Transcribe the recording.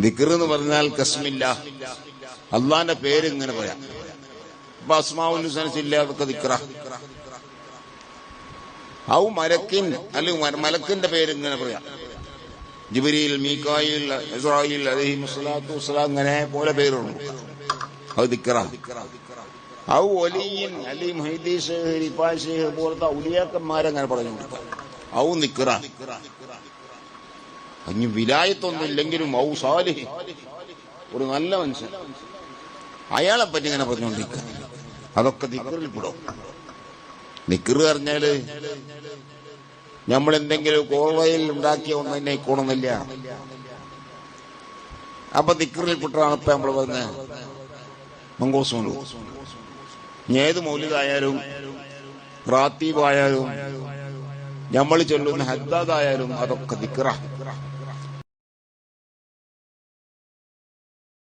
ദിക്ർ എന്ന് പറഞ്ഞാൽ കസ്മില്ല. അള്ളാന്റെ പേര് ഇങ്ങനെ പറയാം. അപ്പൊ ദിക്റ. ഔ മലക്കിൻ അല്ലെങ്കിൽ മല- മലക്കിന്റെ പേര് ഇങ്ങനെ പറയാം. ജിബിരിയിൽ മീക്കായിൽ ഇസ്രായിൽ അലഹി മുസ്ലാത്തു വസ്സലാം അങ്ങനെ പോലെ പേരുണ്ട്. അത് ദിക്റ. ഔ ഒലിയിൻ അലി മൊഹീദി ഷേഖ് റിഫാ ഷേഖ് പോലത്തെ ഉലിയാക്കന്മാരങ്ങനെ പറഞ്ഞു കൊടുക്കാം ഔ നിക്റ ഇനി വിലായത്തൊന്നും ഇല്ലെങ്കിലും ഔ ഒരു നല്ല മനുഷ്യൻ. അയാളെ പറ്റി ഇങ്ങനെ പറഞ്ഞുകൊണ്ടിരിക്കുക. അതൊക്കെ നിക്കറിൽപ്പെടും പെടും. നിക്കറ് പറഞ്ഞാൽ നമ്മൾ എന്തെങ്കിലും കോളയിൽ ഉണ്ടാക്കിയ ഒന്നും തന്നെ അപ്പൊ നിക്കറിൽപ്പെട്ടാണ് ഇപ്പൊ നമ്മൾ പറഞ്ഞ. മങ്കോസ് ഏത് മൗലികായാലും റാത്തീബായാലും നമ്മൾ ചൊല്ലുന്ന ഹദ്ദാദായാലും അതൊക്കെ ദിക്റ